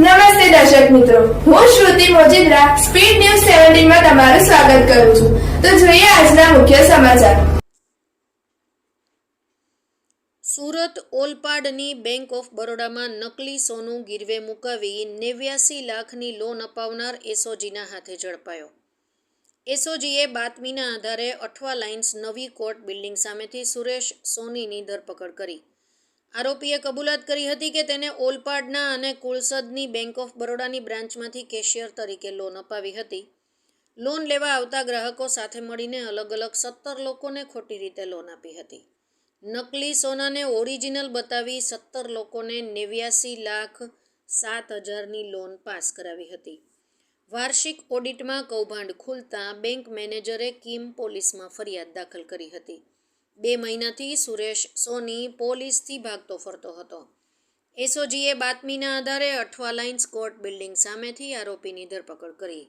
નમસ્તે દર્શક મિત્રો. હું શ્રુતિ મોજીદ્રા, સ્પીડ ન્યૂઝ સેવન્ટીનમાં તમારું સ્વાગત કરું છું. તો જોઈએ આજના મુખ્ય સમાચાર. સુરત ઓલપાડની બેંક ઓફ બરોડામાં નકલી સોનું ગીરવે મુકાવી નેવ્યાસી લાખની લોન અપાવનાર એસઓજીના હાથે ઝડપાયો. એસઓજીએ બાતમીના આધારે અઠવા લાઇન્સ નવી કોર્ટ બિલ્ડિંગ સામેથી સુરેશ સોનીની ધરપકડ કરી. આરોપીએ કબૂલાત કરી હતી કે તેને ઓલપાડના અને કુળસદની બેંક ઓફ બરોડાની બ્રાન્ચમાંથી કેશિયર તરીકે લોન અપાવી હતી. લોન લેવા આવતા ગ્રાહકો સાથે મળીને અલગ અલગ સત્તર લોકોને ખોટી રીતે લોન આપી હતી. નકલી સોનાને ઓરિજિનલ બતાવી સત્તર લોકોને નેવ્યાસી લાખ સાત હજારની લોન પાસ કરાવી હતી. વાર્ષિક ઓડિટમાં કૌભાંડ ખુલતા બેંક મેનેજરે કિમ પોલીસમાં ફરિયાદ દાખલ કરી હતી. બે મહિનાથી સુરેશ સોની પોલીસથી ભાગતો ફરતો હતો. એસઓજીએ બાતમીના આધારે અઠવા લાઇન્સ કોર્ટ બિલ્ડિંગ સામેથી આરોપીની ધરપકડ કરી.